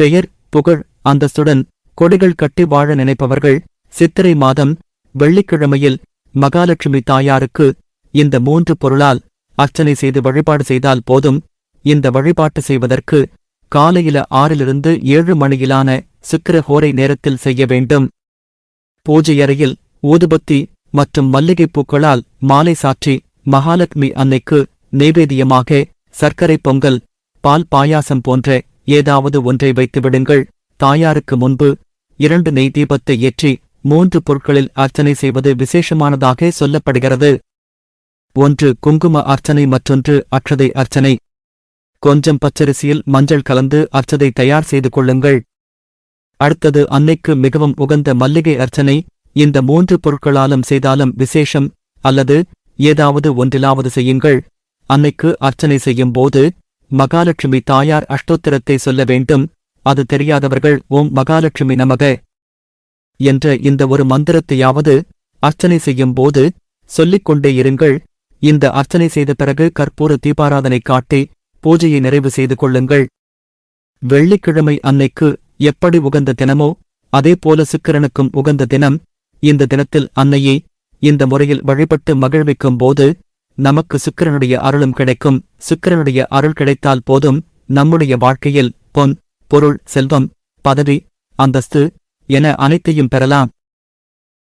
பெயர் புகழ் அந்தஸ்துடன் கொடிகள் கட்டி வாழ நினைப்பவர்கள் சித்திரை மாதம் வெள்ளிக்கிழமையில் மகாலட்சுமி தாயாருக்கு இந்த மூன்று பொருளால் அர்ச்சனை செய்து வழிபாடு செய்தால் போதும். இந்த வழிபாட்டு செய்வதற்கு காலையில ஆறிலிருந்து ஏழு மணியிலான சுக்கிர ஹோரை நேரத்தில் செய்ய வேண்டும். பூஜை அறையில் ஊதுபத்தி மற்றும் மல்லிகைப் பூக்களால் மாலை சாற்றி மகாலட்சுமி அன்னைக்கு நெய்வேத்தியமாக சர்க்கரை பொங்கல் பால் பாயாசம் போன்ற ஏதாவது ஒன்றை வைத்துவிடுங்கள். தாயாருக்கு முன்பு இரண்டு நெய் தீபத்தை ஏற்றி மூன்று பொருட்களில் அர்ச்சனை செய்வது விசேஷமானதாக சொல்லப்படுகிறது. ஒன்று குங்கும அர்ச்சனை மற்றொன்று அற்றதை அர்ச்சனை. கொஞ்சம் பச்சரிசியில் மஞ்சள் கலந்து அர்ச்சதை தயார் செய்து கொள்ளுங்கள். அடுத்தது அன்னைக்கு மிகவும் உகந்த மல்லிகை அர்ச்சனை. இந்த மூன்று பொருட்களாலும் செய்தாலும் விசேஷம். அல்லது ஏதாவது ஒன்றிலாவது செய்யுங்கள். அன்னைக்கு அர்ச்சனை செய்யும் போது மகாலட்சுமி தாயார் அஷ்டோத்திரத்தை சொல்ல வேண்டும். அது தெரியாதவர்கள் ஓம் மகாலட்சுமி நமக என்ற இந்த ஒரு மந்திரத்தையாவது அர்ச்சனை செய்யும் போது சொல்லிக் கொண்டே இருங்கள். இந்த அர்ச்சனை செய்த பிறகு கற்பூர தீபாராதனை காட்டி பூஜையை நிறைவு செய்து கொள்ளுங்கள். வெள்ளிக்கிழமை அன்னைக்கு எப்படி உகந்த தினமோ அதேபோல சுக்கிரனுக்கும் உகந்த தினம். இந்த தினத்தில் அன்னையை இந்த முறையில் வழிபட்டு மகிழ்விக்கும் போது நமக்கு சுக்கிரனுடைய அருளும் கிடைக்கும். சுக்கிரனுடைய அருள் கிடைத்தால் போதும். நம்முடைய வாழ்க்கையில் பொன் பொருள் செல்வம் பதவி அந்தஸ்து என அனைத்தையும் பெறலாம்.